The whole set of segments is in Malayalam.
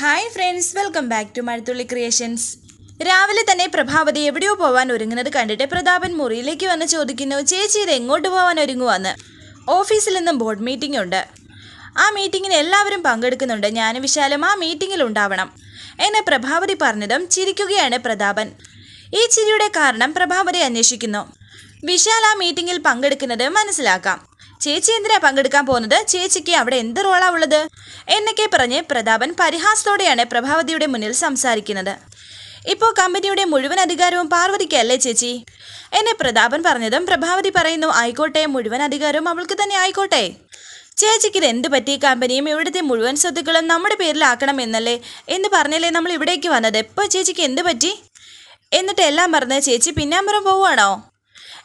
Hi friends welcome back to Mazhathulli creations രാവിലെ തന്നെ പ്രഭാവതി എവിടെയോ പോവാൻ ഒരുങ്ങുന്നത് കണ്ടിട്ട് പ്രതാപൻ മുറിയിലേക്ക് വന്ന് ചോദിക്കുന്നു ചേച്ചി ഇത് എങ്ങോട്ട് പോവാൻ ഒരുങ്ങുവാന്ന്? ഓഫീസിൽ നിന്നും ബോർഡ് മീറ്റിംഗ് ഉണ്ട്. ആ മീറ്റിങ്ങിന് എല്ലാവരും പങ്കെടുക്കുന്നുണ്ട്. ഞാനും വിശാലും ആ മീറ്റിങ്ങിൽ ഉണ്ടാവണം എന്നെ പ്രഭാവതി പറഞ്ഞതും ചിരിക്കുകയാണ് പ്രതാപൻ. ഈ ചിരിയുടെ കാരണം പ്രഭാവതി അന്വേഷിക്കുന്നു. വിശാൽ ആ മീറ്റിങ്ങിൽ പങ്കെടുക്കുന്നത് മനസ്സിലാക്കാം. ചേച്ചി എന്തിനാ പങ്കെടുക്കാൻ പോകുന്നത്? ചേച്ചിക്ക് അവിടെ എന്ത് റോളാ ഉള്ളത്? എന്നൊക്കെ പറഞ്ഞ് പ്രതാപൻ പരിഹാസത്തോടെയാണ് പ്രഭാവതിയുടെ മുന്നിൽ സംസാരിക്കുന്നത്. ഇപ്പോൾ കമ്പനിയുടെ മുഴുവൻ അധികാരവും പാർവതിക്കല്ലേ ചേച്ചി? എന്നെ പ്രതാപൻ പറഞ്ഞതും പ്രഭാവതി പറയുന്നു ആയിക്കോട്ടെ മുഴുവൻ അധികാരവും അവൾക്ക് തന്നെ ആയിക്കോട്ടെ. ചേച്ചിക്ക് ഇത് എന്ത് പറ്റി? കമ്പനിയും ഇവിടുത്തെ മുഴുവൻ സ്വത്തുക്കളും നമ്മുടെ പേരിലാക്കണം എന്നല്ലേ? എന്ന് പറഞ്ഞല്ലേ നമ്മൾ ഇവിടേക്ക് വന്നത്. ഇപ്പോൾ ചേച്ചിക്ക് എന്ത് പറ്റി? എന്നിട്ട് എല്ലാം മറന്ന് ചേച്ചി പിന്നാമ്പുറം പോവുകയാണോ?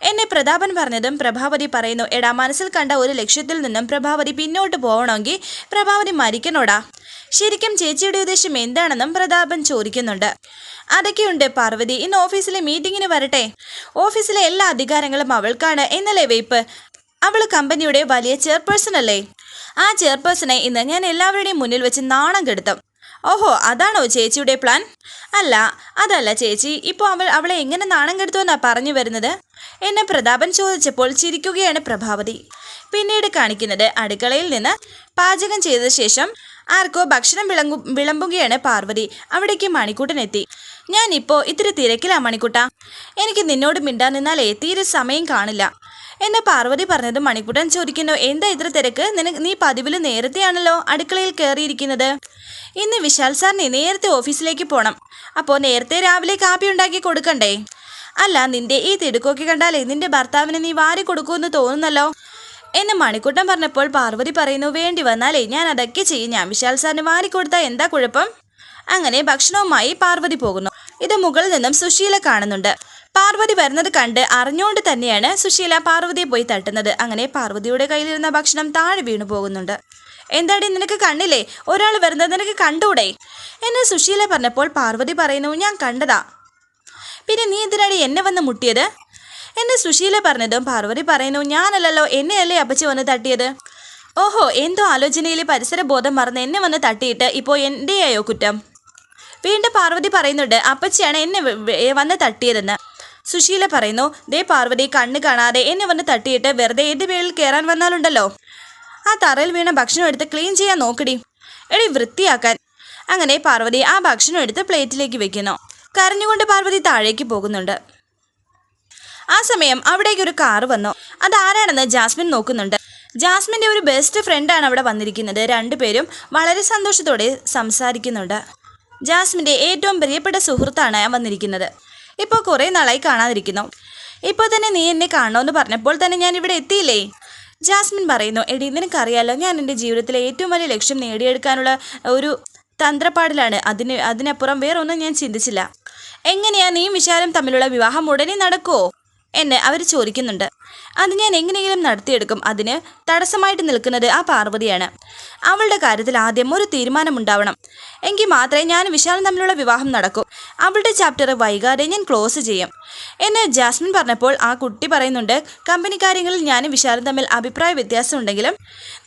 എന്നെ പ്രതാപൻ പറഞ്ഞതും പ്രഭാവതി പറയുന്നു. എടാ മനസ്സിൽ കണ്ട ഒരു ലക്ഷ്യത്തിൽ നിന്നും പ്രഭാവതി പിന്നോട്ട് പോകണമെങ്കിൽ പ്രഭാവതി മരിക്കണോടാ. ശരിക്കും ചേച്ചിയുടെ ഉദ്ദേശം എന്താണെന്നും പ്രതാപൻ ചോദിക്കുന്നുണ്ട്. അതൊക്കെയുണ്ട് പാർവതി. ഇന്ന് ഓഫീസിലെ മീറ്റിങ്ങിന് വരട്ടെ. ഓഫീസിലെ എല്ലാ അധികാരങ്ങളും അവൾക്കാണ് എന്നല്ലേ വെയ്പ്പ്? അവൾ കമ്പനിയുടെ വലിയ ചെയർപേഴ്സൺ അല്ലേ? ആ ചെയർപേഴ്സണെ ഇന്ന് ഞാൻ എല്ലാവരുടെയും മുന്നിൽ വെച്ച് നാണം കെടുത്തും. ഓഹോ അതാണോ ചേച്ചിയുടെ പ്ലാൻ? അല്ല അതല്ല ചേച്ചി. ഇപ്പോൾ അവൾ അവളെ എങ്ങനെ നാണം കെടുത്തുവെന്നാ പറഞ്ഞു വരുന്നത്? എന്നെ പ്രതാപൻ ചോദിച്ചപ്പോൾ ചിരിക്കുകയാണ് പ്രഭാവതി. പിന്നീട് കാണിക്കുന്നത് അടുക്കളയിൽ നിന്ന് പാചകം ചെയ്ത ശേഷം ആർക്കോ ഭക്ഷണം വിളങ്ങു വിളമ്പുകയാണ് പാർവതി. അവിടേക്ക് മണിക്കൂട്ടനെത്തി ഞാനിപ്പോൾ ഇത്തിരി തിരക്കിലാ മണിക്കൂട്ട. എനിക്ക് നിന്നോട് മിണ്ടാൻ നിന്നാലേ തീരെ സമയം കാണില്ല. എന്നെ പാർവതി പറഞ്ഞത് മണിക്കുട്ടൻ ചോദിക്കുന്നു എന്താ ഇത്ര തിരക്ക്? നിനക്ക് നീ പതിവിൽ നേരത്തെയാണല്ലോ അടുക്കളയിൽ കയറിയിരിക്കുന്നത് ഇന്ന് വിശാൽ സാറിനെ നേരത്തെ ഓഫീസിലേക്ക് പോകണം അപ്പോൾ നേരത്തെ രാവിലെ കാപ്പി ഉണ്ടാക്കി കൊടുക്കണ്ടേ? അല്ല നിന്റെ ഈ തിടുക്കൊക്കെ കണ്ടാലേ നിന്റെ ഭർത്താവിനെ നീ വാരി കൊടുക്കുമെന്ന് തോന്നുന്നല്ലോ? എന്ന് മണിക്കുട്ടൻ പറഞ്ഞപ്പോൾ പാർവതി പറയുന്നു വേണ്ടി വന്നാലേ ഞാൻ അതൊക്കെ ചെയ്യും. ഞാൻ വിശാൽ സാറിന് വാരി കൊടുത്താൽ എന്താ കുഴപ്പം? അങ്ങനെ ഭക്ഷണവുമായി പാർവതി പോകുന്നു. ഇത് മുകളിൽ നിന്നും സുശീല കാണുന്നുണ്ട്. പാർവതി വരുന്നത് കണ്ട് അറിഞ്ഞുകൊണ്ട് തന്നെയാണ് സുശീല പാർവതിയെ പോയി തട്ടുന്നത്. അങ്ങനെ പാർവതിയുടെ കയ്യിലിരുന്ന ഭക്ഷണം താഴെ വീണു പോകുന്നുണ്ട്. എന്താടി നിനക്ക് കണ്ണില്ലേ? ഒരാൾ വരുന്നത് നിനക്ക് കണ്ടൂടെ? എന്നെ സുശീല പറഞ്ഞപ്പോൾ പാർവതി പറയുന്നു ഞാൻ കണ്ടതാ. പിന്നെ നീ എന്തിനാടി എന്നെ വന്ന് മുട്ടിയത്? എന്നെ സുശീല പറഞ്ഞതും പാർവതി പറയുന്നു ഞാനല്ലല്ലോ എന്നെയല്ലേ അപ്പച്ചി വന്ന് തട്ടിയത്? ഓഹോ എന്തോ ആലോചനയിൽ പരിസര ബോധം മറന്ന് എന്നെ വന്ന് തട്ടിയിട്ട് ഇപ്പോൾ എന്റെയായോ കുറ്റം? വീണ്ടും പാർവതി പറയുന്നുണ്ട് അപ്പച്ചിയാണ് എന്നെ വന്ന് തട്ടിയതെന്ന്. സുശീല പറയുന്നു ദേ പാർവതി കണ്ണ് കാണാതെ എന്നെ വന്ന് തട്ടിയിട്ട് വെറുതെ ഏത് പേരിൽ കയറാൻ വന്നാലുണ്ടല്ലോ. ആ തറയിൽ വീണ ഭക്ഷണം എടുത്ത് ക്ലീൻ ചെയ്യാൻ നോക്കടി. എടി വൃത്തിയാക്കാൻ. അങ്ങനെ പാർവതി ആ ഭക്ഷണം എടുത്ത് പ്ലേറ്റിലേക്ക് വെക്കുന്നു. കരഞ്ഞുകൊണ്ട് പാർവതി താഴേക്ക് പോകുന്നുണ്ട്. ആ സമയം അവിടേക്ക് ഒരു കാറ് വന്നു. അത് ആരാണെന്ന് ജാസ്മിൻ നോക്കുന്നുണ്ട്. ജാസ്മിന്റെ ഒരു ബെസ്റ്റ് ഫ്രണ്ടാണ് അവിടെ വന്നിരിക്കുന്നത്. രണ്ടുപേരും വളരെ സന്തോഷത്തോടെ സംസാരിക്കുന്നുണ്ട്. ജാസ്മിന്റെ ഏറ്റവും പ്രിയപ്പെട്ട സുഹൃത്താണ് വന്നിരിക്കുന്നത്. ഇപ്പോൾ കുറേ നാളായി കാണാതിരിക്കുന്നു. ഇപ്പോൾ തന്നെ നീ എന്നെ കാണണമെന്ന് പറഞ്ഞപ്പോൾ തന്നെ ഞാൻ ഇവിടെ എത്തിയില്ലേ? ജാസ്മിൻ പറയുന്നു എടി നിനക്കറിയാലോ ഞാൻ എന്റെ ജീവിതത്തിലെ ഏറ്റവും വലിയ ലക്ഷ്യം നേടിയെടുക്കാനുള്ള ഒരു തന്ത്രപ്പാടിലാണ്. അതിന് അതിനപ്പുറം വേറൊന്നും ഞാൻ ചിന്തിച്ചില്ല. എങ്ങനെയാ നീയും വിശാലും തമ്മിലുള്ള വിവാഹം ഉടനെ നടക്കുമോ എന്ന് അവർ ചോദിക്കുന്നുണ്ട്. അത് ഞാൻ എങ്ങനെയെങ്കിലും നടത്തിയെടുക്കും. അതിന് തടസ്സമായിട്ട് നിൽക്കുന്നത് ആ പാർവതിയാണ്. അവളുടെ കാര്യത്തിൽ ആദ്യം ഒരു തീരുമാനമുണ്ടാവണം. എങ്കിൽ മാത്രമേ ഞാൻ വിശാലും തമ്മിലുള്ള വിവാഹം നടക്കൂ. അവളുടെ ചാപ്റ്റർ വൈകാതെ ഞാൻ ക്ലോസ് ചെയ്യും. എന്ന് ജാസ്മിൻ പറഞ്ഞപ്പോൾ ആ കുട്ടി പറയുന്നുണ്ട് കമ്പനി കാര്യങ്ങളിൽ ഞാനും വിശാലും തമ്മിൽ അഭിപ്രായ വ്യത്യാസം ഉണ്ടെങ്കിലും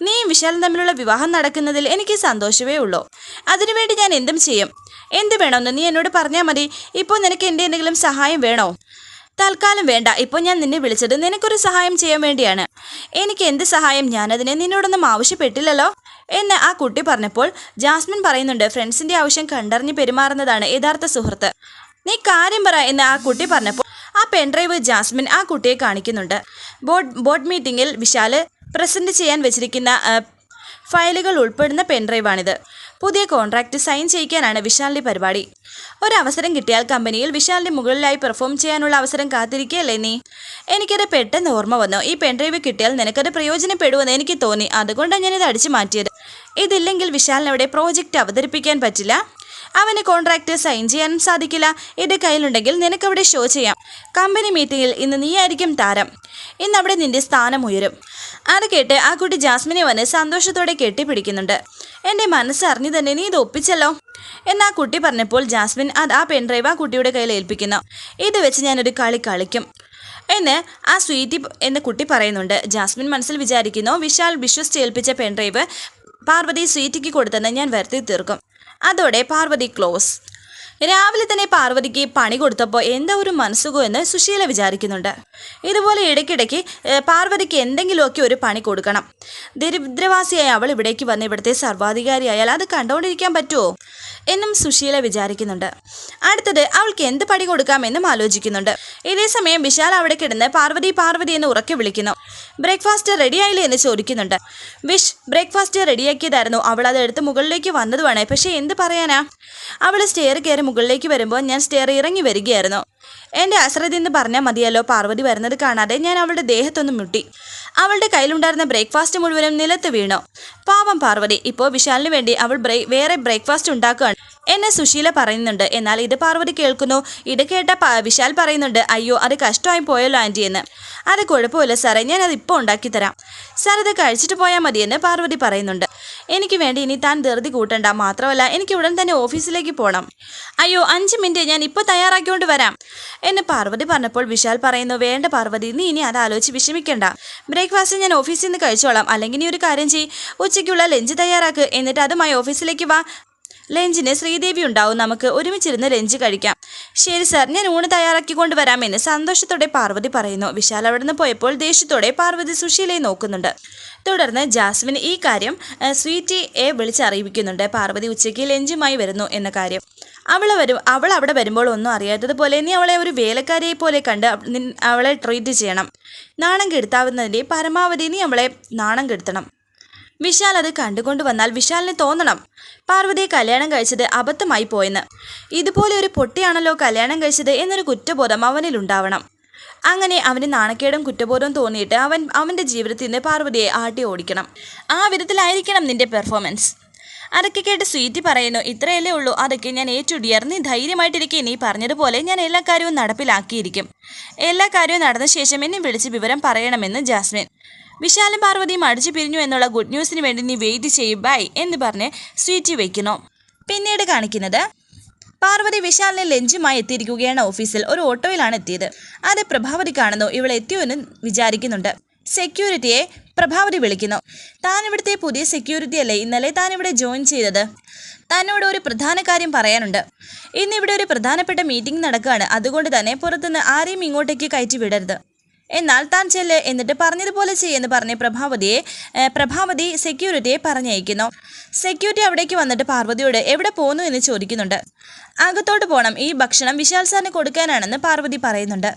നീയും വിശാലും തമ്മിലുള്ള വിവാഹം നടക്കുന്നതിൽ എനിക്ക് സന്തോഷമേ ഉള്ളൂ. അതിനുവേണ്ടി ഞാൻ എന്തും ചെയ്യും. എന്ത് വേണമെന്ന് നീ എന്നോട് പറഞ്ഞാൽ മതി. ഇപ്പോൾ നിനക്ക് എന്റെ എന്തെങ്കിലും സഹായം വേണോ? തൽക്കാലം വേണ്ട. ഇപ്പോൾ ഞാൻ നിന്നെ വിളിച്ചത് നിനക്കൊരു സഹായം ചെയ്യാൻ വേണ്ടിയാണ്. എനിക്ക് എന്ത് സഹായം? ഞാനതിനെ നിന്നോടൊന്നും ആവശ്യപ്പെട്ടില്ലല്ലോ. എന്ന് ആ കുട്ടി പറഞ്ഞപ്പോൾ ജാസ്മിൻ പറയുന്നുണ്ട് ഫ്രണ്ട്സിന്റെ ആവശ്യം കണ്ടറിഞ്ഞ് പെരുമാറുന്നതാണ് യഥാർത്ഥ സുഹൃത്ത്. നീ കാര്യം പറ എന്ന് ആ കുട്ടി പറഞ്ഞപ്പോൾ ആ പെൻഡ്രൈവ് ജാസ്മിൻ ആ കുട്ടിയെ കാണിക്കുന്നുണ്ട്. ബോർഡ് ബോർഡ് മീറ്റിംഗിൽ വിശാൽ പ്രസന്റ് ചെയ്യാൻ വെച്ചിരിക്കുന്ന ഫയലുകൾ ഉൾപ്പെടുന്ന പെൻഡ്രൈവാണിത് പുതിയ കോൺട്രാക്റ്റ് സൈൻ ചെയ്യിക്കാനാണ് വിശാലിന്റെ പരിപാടി. ഒരവസരം കിട്ടിയാൽ കമ്പനിയിൽ വിശാലിന്റെ മുകളിലായി പെർഫോം ചെയ്യാനുള്ള അവസരം കാത്തിരിക്കുകയല്ലേ നീ? എനിക്കത് പെട്ടെന്ന് ഓർമ്മ വന്നു. ഈ പെൻഡ്രൈവ് കിട്ടിയാൽ നിനക്കത് പ്രയോജനപ്പെടുമെന്ന് എനിക്ക് തോന്നി. അതുകൊണ്ടാണ് ഞാനിത് അടിച്ചു മാറ്റിയത്. ഇതില്ലെങ്കിൽ വിശാലിനവിടെ പ്രോജക്റ്റ് അവതരിപ്പിക്കാൻ പറ്റില്ല. അവന് കോൺട്രാക്ട് സൈൻ ചെയ്യാനും സാധിക്കില്ല. ഇത് കയ്യിലുണ്ടെങ്കിൽ നിനക്കവിടെ ഷോ ചെയ്യാം. കമ്പനി മീറ്റിംഗിൽ ഇന്ന് നീയായിരിക്കും താരം. ഇന്ന് അവിടെ നിന്റെ സ്ഥാനം ഉയരും. അത് കേട്ട് ആ കുട്ടി ജാസ്മിനെ വന്ന് സന്തോഷത്തോടെ കെട്ടിപ്പിടിക്കുന്നുണ്ട്. എന്റെ മനസ്സറിഞ്ഞു തന്നെ നീ ഇത് ഒപ്പിച്ചല്ലോ. എന്ന് ആ കുട്ടി പറഞ്ഞപ്പോൾ ജാസ്മിൻ അത് ആ പെൺഡ്രൈവ് ആ കുട്ടിയുടെ കയ്യിൽ ഏൽപ്പിക്കുന്നു. ഇത് വെച്ച് ഞാനൊരു കളി കളിക്കും. എന്ന് ആ സ്വീറ്റി എന്ന കുട്ടി പറയുന്നുണ്ട്. ജാസ്മിൻ മനസ്സിൽ വിചാരിക്കുന്നു വിശാൽ വിശ്വസിച്ച് ഏൽപ്പിച്ച പെൺഡ്രൈവ് പാർവതി സ്വീറ്റിക്ക് കൊടുത്തെന്ന് ഞാൻ വരുത്തി തീർക്കും. അതോടെ പാർവതി ക്ലോസ്. രാവിലെ തന്നെ പാർവതിക്ക് പണി കൊടുത്തപ്പോൾ എന്താ ഒരു മനസ്സുകോ എന്ന് സുശീല വിചാരിക്കുന്നുണ്ട്. ഇതുപോലെ ഇടയ്ക്കിടയ്ക്ക് പാർവതിക്ക് എന്തെങ്കിലുമൊക്കെ ഒരു പണി കൊടുക്കണം. ദരിദ്രവാസിയായ അവൾ ഇവിടേക്ക് വന്ന് ഇവിടുത്തെ സർവാധികാരിയായാൽ അത് കണ്ടുകൊണ്ടിരിക്കാൻ പറ്റുമോ എന്നും സുശീല വിചാരിക്കുന്നുണ്ട്. അടുത്തത് അവൾക്ക് എന്ത് പടി കൊടുക്കാമെന്നും ആലോചിക്കുന്നുണ്ട്. ഇതേ സമയം വിശാൽ അവിടെ കിടന്ന് പാർവതി പാർവതി എന്ന് ഉറക്കി വിളിക്കുന്നു. ബ്രേക്ക്ഫാസ്റ്റ് റെഡിയായില്ലേ എന്ന് ചോദിക്കുന്നുണ്ട്. വിഷ് ബ്രേക്ക്ഫാസ്റ്റ് റെഡിയാക്കിയതായിരുന്നു അവൾ അത് എടുത്ത് മുകളിലേക്ക് വന്നതുമാണ് പക്ഷേ എന്ത് പറയാനാ? അവൾ സ്റ്റെയർ കയറി മുകളിലേക്ക് വരുമ്പോൾ ഞാൻ സ്റ്റെയർ ഇറങ്ങി വരികയായിരുന്നു. എന്റെ അശ്രദ്ധ എന്ന് പറഞ്ഞാൽ മതിയല്ലോ പാർവതി വരുന്നത് കാണാതെ ഞാൻ അവളുടെ ദേഹത്തൊന്ന് മുട്ടി. അവളുടെ കയ്യിലുണ്ടായിരുന്ന ബ്രേക്ക്ഫാസ്റ്റ് മുഴുവനും നിലത്ത് വീണു. പാവം പാർവതി ഇപ്പോൾ വിശാലിന് വേണ്ടി അവൾ വേറെ ബ്രേക്ക്ഫാസ്റ്റ് ഉണ്ടാക്കുകയാണ്. എന്നെ സുശീല പറയുന്നുണ്ട്. എന്നാൽ ഇത് പാർവതി കേൾക്കുന്നു. ഇത് കേട്ട വിശാൽ പറയുന്നുണ്ട് അയ്യോ അത് കഷ്ടമായി പോയല്ലോ ആന്റി എന്ന്. അത് കുഴപ്പമില്ല സാറേ ഞാൻ അത് ഇപ്പോൾ ഉണ്ടാക്കി തരാം. സാർ ഇത് കഴിച്ചിട്ട് പോയാൽ മതിയെന്ന് പാർവതി പറയുന്നുണ്ട്. എനിക്ക് വേണ്ടി ഇനി താൻ ധൃതി കൂട്ടണ്ട. മാത്രമല്ല എനിക്ക് ഉടൻ തന്നെ ഓഫീസിലേക്ക് പോകണം അയ്യോ അഞ്ച് മിനിറ്റ് ഞാൻ ഇപ്പോൾ തയ്യാറാക്കിക്കൊണ്ട് വരാം എന്ന് പാർവതി പറഞ്ഞപ്പോൾ വിശാൽ പറയുന്നു വേണ്ട പാർവതി നീ ഇനി അത് ആലോചിച്ച് വിഷമിക്കണ്ട. ബ്രേക്ക്ഫാസ്റ്റ് ഞാൻ ഓഫീസിൽ നിന്ന് കഴിച്ചോളാം. അല്ലെങ്കിൽ നീ ഒരു കാര്യം ചെയ്യ്. ഉച്ചയ്ക്കുള്ള ലഞ്ച് തയ്യാറാക്ക്. എന്നിട്ട് അതുമായി ഓഫീസിലേക്ക് വാ. ലഞ്ചിന് ശ്രീദേവി ഉണ്ടാവും. നമുക്ക് ഒരുമിച്ചിരുന്ന് ലഞ്ച് കഴിക്കാം. ശരി സാർ ഞാൻ ഊണ് തയ്യാറാക്കിക്കൊണ്ട് വരാമെന്ന് സന്തോഷത്തോടെ പാർവതി പറയുന്നു. വിശാൽ അവിടെ നിന്ന് പോയപ്പോൾ ദേഷ്യത്തോടെ പാർവതി സുശീലയെ നോക്കുന്നുണ്ട്. തുടർന്ന് ജാസ്മിൻ ഈ കാര്യം ആ, സ്വീറ്റിയെ വിളിച്ചറിയിക്കുന്നുണ്ട് പാർവതി ഉച്ചയ്ക്ക് ലഞ്ചുമായി വരുന്നു എന്ന കാര്യം. അവൾ വരും അവൾ അവിടെ വരുമ്പോൾ ഒന്നും അറിയാത്തതുപോലെ നീ അവളെ ഒരു വേലക്കാരിയെ പോലെ കണ്ട് അവളെ ട്രീറ്റ് ചെയ്യണം. നാണം കെടുത്താവുന്നതിന്റെ പരമാവധി നീ അവളെ നാണം കെടുത്തണം. വിശാൽ അത് കണ്ടുകൊണ്ട് വന്നാൽ വിശാലിന് തോന്നണം. പാർവതി കല്യാണം കഴിച്ചത് അബദ്ധമായി പോയെന്ന്. ഇതുപോലെ ഒരു പൊട്ടിയാണല്ലോ കല്യാണം കഴിച്ചത് എന്നൊരു കുറ്റബോധം അവനിൽ ഉണ്ടാവണം. അങ്ങനെ അവന് നാണക്കേടും കുറ്റബോധവും തോന്നിയിട്ട് അവൻ അവന്റെ ജീവിതത്തിൽ നിന്ന് പാർവതിയെ ആട്ടി ഓടിക്കണം. ആ വിധത്തിലായിരിക്കണം നിന്റെ പെർഫോമൻസ് അതൊക്കെ കേട്ട് സ്വീറ്റി പറയുന്നു ഇത്രയല്ലേ ഉള്ളൂ. അതൊക്കെ ഞാൻ ഏറ്റുടിയർ നീ ധൈര്യമായിട്ടിരിക്കെ. നീ പറഞ്ഞതുപോലെ ഞാൻ എല്ലാ കാര്യവും നടപ്പിലാക്കിയിരിക്കും. എല്ലാ കാര്യവും നടന്ന ശേഷം എന്നെ വിളിച്ച് വിവരം പറയണമെന്ന് ജാസ്മിൻ. വിശാലും പാർവതിയും അടിച്ചു പിരിഞ്ഞു എന്നുള്ള ഗുഡ് ന്യൂസിന് വേണ്ടി നീ വെയിറ്റ് ചെയ്യും ബൈ എന്ന് പറഞ്ഞ് സ്വീറ്റ് വയ്ക്കുന്നു പിന്നീട് കാണിക്കുന്നത് പാർവതി വിശാലിനെ ലഞ്ചുമായി എത്തിയിരിക്കുകയാണ് ഓഫീസിൽ ഒരു ഓട്ടോയിലാണ് എത്തിയത്. അത് പ്രഭാവതി കാണുന്നു. ഇവൾ എത്തിയോ എന്ന് വിചാരിക്കുന്നുണ്ട്. സെക്യൂരിറ്റിയെ പ്രഭാവതി വിളിക്കുന്നു. താൻ ഇവിടുത്തെ പുതിയ സെക്യൂരിറ്റി അല്ലേ? ഇന്നലെ താൻ ഇവിടെ ജോയിൻ ചെയ്തത്. തന്നോട് ഒരു പ്രധാന കാര്യം പറയാനുണ്ട്. ഇന്ന് ഇവിടെ ഒരു പ്രധാനപ്പെട്ട മീറ്റിംഗ് നടക്കുകയാണ് അതുകൊണ്ട് തന്നെ പുറത്തുനിന്ന് ആരെയും ഇങ്ങോട്ടേക്ക് കയറ്റി വിടരുത്. എന്നാൽ താൻ ചെല്ല് എന്നിട്ട് പറഞ്ഞതുപോലെ ചെയ്യുമെന്ന് പറഞ്ഞ് പ്രഭാവതിയെ പ്രഭാവതി സെക്യൂരിറ്റിയെ പറഞ്ഞയക്കുന്നു. സെക്യൂരിറ്റി അവിടേക്ക് വന്നിട്ട് പാർവതിയോട് എവിടെ പോകുന്നു എന്ന് ചോദിക്കുന്നുണ്ട്. അകത്തോട്ട് പോകണം ഈ ഭക്ഷണം വിശാൽ സാറിന് കൊടുക്കാനാണെന്ന് പാർവതി പറയുന്നുണ്ട്.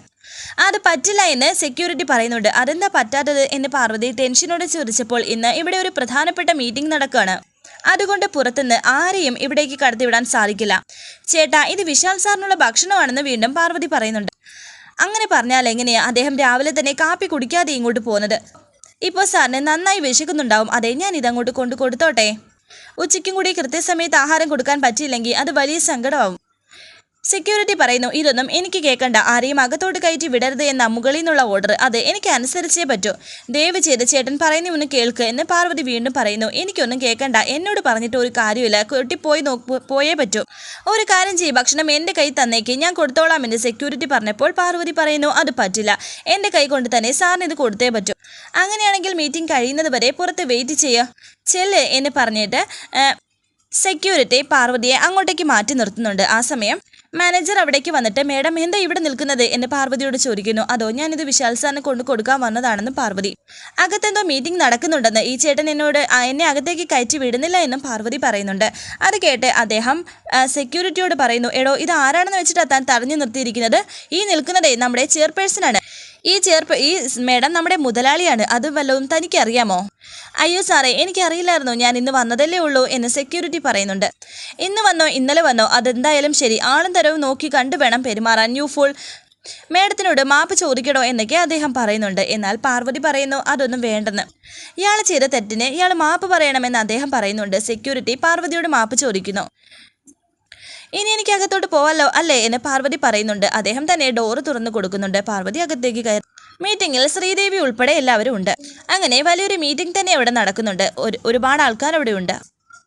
അത് പറ്റില്ല എന്ന് സെക്യൂരിറ്റി പറയുന്നുണ്ട്. അതെന്താ പറ്റാത്തത് എന്ന് പാർവതി ടെൻഷനോട് ചോദിച്ചപ്പോൾ ഇന്ന് ഇവിടെ ഒരു പ്രധാനപ്പെട്ട മീറ്റിംഗ് നടക്കുകയാണ് അതുകൊണ്ട് പുറത്തുനിന്ന് ആരെയും ഇവിടേക്ക് കടത്തിവിടാൻ സാധിക്കില്ല. ചേട്ടാ ഇത് വിശാൽ സാറിനുള്ള ഭക്ഷണമാണെന്ന് വീണ്ടും പാർവതി പറയുന്നുണ്ട്. അങ്ങനെ പറഞ്ഞാൽ എങ്ങനെയാ അദ്ദേഹം രാവിലെ തന്നെ കാപ്പി കുടിക്കാതെ ഇങ്ങോട്ട് പോകുന്നത്? ഇപ്പോൾ സാറിന് നന്നായി വിശക്കുന്നുണ്ടാവും. അതെ ഞാൻ ഇതങ്ങോട്ട് കൊണ്ടു കൊടുത്തോട്ടെ? ഉച്ചയ്ക്കും കൂടി കൃത്യസമയത്ത് ആഹാരം കൊടുക്കാൻ പറ്റിയില്ലെങ്കിൽ അത് വലിയ സങ്കടമാവും. സെക്യൂരിറ്റി പറയുന്നു ഇതൊന്നും എനിക്ക് കേൾക്കണ്ട. ആരെയും അകത്തോട്ട് കയറ്റി വിടരുത് എന്ന മുകളിൽ നിന്നുള്ള ഓർഡർ അത് എനിക്ക് അനുസരിച്ചേ പറ്റൂ. ദയവ് ചെയ്ത് ചേട്ടൻ പറയുന്ന ഒന്ന് കേൾക്ക് എന്ന് പാർവതി വീണ്ടും പറയുന്നു. എനിക്കൊന്നും കേൾക്കണ്ട. എന്നോട് പറഞ്ഞിട്ട് ഒരു കാര്യമില്ല കുട്ടി പോയി നോക്ക് പോയേ പറ്റൂ. ഒരു കാര്യം ചെയ്യും. ഭക്ഷണം എന്റെ കൈ തന്നേക്ക്. ഞാൻ കൊടുത്തോളാം എന്ന് സെക്യൂരിറ്റി പറഞ്ഞപ്പോൾ പാർവതി പറയുന്നു അത് പറ്റില്ല. എന്റെ കൈ കൊണ്ട് തന്നെ സാറിന് ഇത് കൊടുത്തേ പറ്റൂ. അങ്ങനെയാണെങ്കിൽ മീറ്റിംഗ് കഴിയുന്നത് വരെ പുറത്ത് വെയിറ്റ് ചെയ്യുക ചെല്ല് എന്ന് പറഞ്ഞിട്ട് സെക്യൂരിറ്റി പാർവതിയെ അങ്ങോട്ടേക്ക് മാറ്റി നിർത്തുന്നുണ്ട്. ആ സമയം മാനേജർ അവിടേക്ക് വന്നിട്ട് മേഡം എന്താ ഇവിടെ നിൽക്കുന്നത്? എന്ന് പാർവതിയോട് ചോദിക്കുന്നു. അതോ ഞാനിത് വിശാൽ സാറിനെ കൊണ്ടു കൊടുക്കാൻ വന്നതാണെന്ന് പാർവതി. അകത്തെന്തോ മീറ്റിംഗ് നടക്കുന്നുണ്ടെന്ന് ഈ ചേട്ടൻ എന്നോട് എന്നെ അകത്തേക്ക് കയറ്റി വിടുന്നില്ല എന്നും പാർവതി പറയുന്നുണ്ട്. അത് കേട്ട് അദ്ദേഹം സെക്യൂരിറ്റിയോട് പറയുന്നു എടോ ഇത് ആരാണെന്ന് വെച്ചിട്ടാണ് താൻ തടഞ്ഞു നിർത്തിയിരിക്കുന്നത്? ഈ നിൽക്കുന്നതേ നമ്മുടെ ചെയർപേഴ്സണാണ് ഈ ചെയർപേ ഈ മേഡം നമ്മുടെ മുതലാളിയാണ്. അത് വല്ലതും തനിക്ക് അറിയാമോ അയ്യോ സാറേ എനിക്കറിയില്ലായിരുന്നു. ഞാൻ ഇന്ന് വന്നതല്ലേ ഉള്ളൂ എന്ന് സെക്യൂരിറ്റി പറയുന്നുണ്ട്. ഇന്ന് വന്നോ ഇന്നലെ വന്നോ അതെന്തായാലും ശരി. ആളും തരവും നോക്കി കണ്ടു വേണം പെരുമാറാൻ. യു ഫുൾ മേഡത്തിനോട് മാപ്പ് ചോദിക്കണോ എന്നൊക്കെ അദ്ദേഹം പറയുന്നുണ്ട്. എന്നാൽ പാർവതി പറയുന്നു അതൊന്നും വേണ്ടെന്ന്. ഇയാൾ ചെയ്ത തെറ്റിന് ഇയാൾ മാപ്പ് പറയണമെന്ന് അദ്ദേഹം പറയുന്നുണ്ട്. സെക്യൂരിറ്റി പാർവതിയോട് മാപ്പ് ചോദിക്കുന്നു. ഇനി എനിക്ക് അകത്തോട്ട് പോവാലോ? അല്ലേ? എന്ന് പാർവതി പറയുന്നുണ്ട്. അദ്ദേഹം തന്നെ ഡോറ് തുറന്നു കൊടുക്കുന്നുണ്ട്. പാർവതി അകത്തേക്ക് കയറി മീറ്റിംഗിൽ ശ്രീദേവി ഉൾപ്പെടെ എല്ലാവരും ഉണ്ട്. അങ്ങനെ വലിയൊരു മീറ്റിംഗ് തന്നെ അവിടെ നടക്കുന്നുണ്ട്. ഒരു ഒരുപാട് ആൾക്കാർ അവിടെ ഉണ്ട്.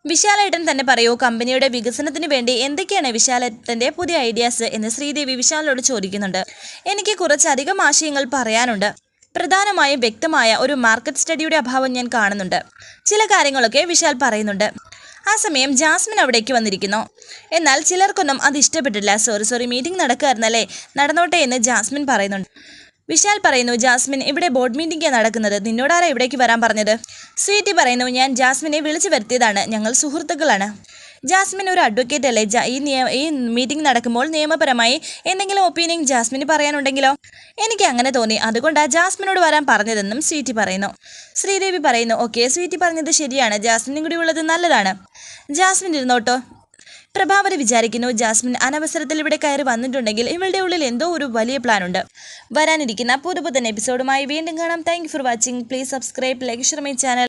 വിശാലേട്ടൻ തന്നെ പറയൂ കമ്പനിയുടെ വികസനത്തിന് വേണ്ടി എന്തൊക്കെയാണ് വിശാലേട്ടന്റെ പുതിയ ഐഡിയാസ് എന്ന് ശ്രീദേവി വിശാലിനോട് ചോദിക്കുന്നുണ്ട്. എനിക്ക് കുറച്ചധികം ആശയങ്ങൾ പറയാനുണ്ട്. പ്രധാനമായും വ്യക്തമായ ഒരു മാർക്കറ്റ് സ്റ്റഡിയുടെ അഭാവം ഞാൻ കാണുന്നുണ്ട്. ചില കാര്യങ്ങളൊക്കെ വിശാൽ പറയുന്നുണ്ട്. ആ സമയം ജാസ്മിൻ അവിടേക്ക് വന്നിരിക്കുന്നു. എന്നാൽ ചിലർക്കൊന്നും അത് ഇഷ്ടപ്പെട്ടില്ല. സോറി സോറി മീറ്റിംഗ് നടക്കുകയായിരുന്നല്ലേ? നടന്നോട്ടെ എന്ന് ജാസ്മിൻ പറയുന്നുണ്ട്. വിശാൽ പറയുന്നു ജാസ്മിൻ ഇവിടെ ബോർഡ് മീറ്റിംഗ് നടക്കുന്നത്. നിന്നോടാരാ ഇവിടേക്ക് വരാൻ പറഞ്ഞത്? സ്വീറ്റി പറയുന്നു ഞാൻ ജാസ്മിനെ വിളിച്ചു വരുത്തിയതാണ്. ഞങ്ങൾ സുഹൃത്തുക്കളാണ്. ജാസ്മിൻ ഒരു അഡ്വക്കേറ്റ് അല്ലേ? ഈ ഈ മീറ്റിംഗ് നടക്കുമ്പോൾ നിയമപരമായി എന്തെങ്കിലും ഒപ്പീനിയൻ ജാസ്മിന് പറയാനുണ്ടെങ്കിലോ? എനിക്ക് അങ്ങനെ തോന്നി. അതുകൊണ്ടാണ് ജാസ്മിനോട് വരാൻ പറഞ്ഞതെന്നും സ്വീറ്റി പറയുന്നു. ശ്രീദേവി പറയുന്നു ഓക്കെ സ്വീറ്റി പറഞ്ഞത് ശരിയാണ്. ജാസ്മിനും കൂടി ഉള്ളത് നല്ലതാണ്. ജാസ്മിൻ ഇരുന്നോട്ടോ. പ്രഭാവതി വിചാരിക്കുന്നു ജാസ്മിൻ അനവസരത്തിൽ ഇവിടെ കയറി വന്നിട്ടുണ്ടെങ്കിൽ ഇവളുടെ ഉള്ളിൽ എന്തോ ഒരു വലിയ പ്ലാൻ ഉണ്ട് വരാനിരിക്കുന്ന പുതുപുതൻ എപ്പിസോഡുമായി വീണ്ടും കാണാം. Thank for watching please subscribe like share my channel